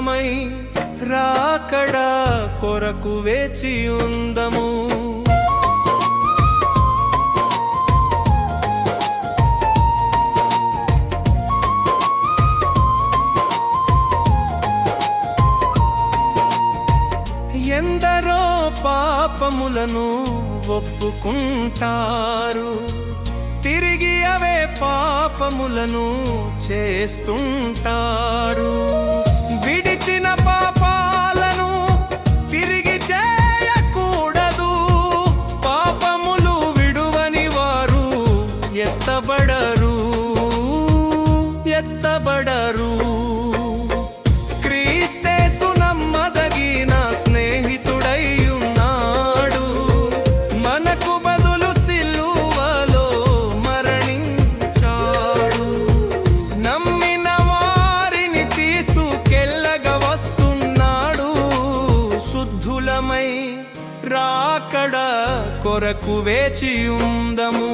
సిద్ధమై రాకడ కొరకు వేచి ఉందము. ఎందరో పాపములను ఒప్పుకుంటారు. తిరిగి అవే పాపములను చేస్తుంటారు. ఎత్తబడరు ఎత్తబడరు. క్రీస్తేసు నమ్మదగిన స్నేహితుడై మనకు బదులు సిల్లువలో మరణించాడు. నమ్మిన వారిని తీసుకెళ్ళగా వస్తున్నాడు. శుద్ధులమై రాకడ కొరకు వేచి ఉందము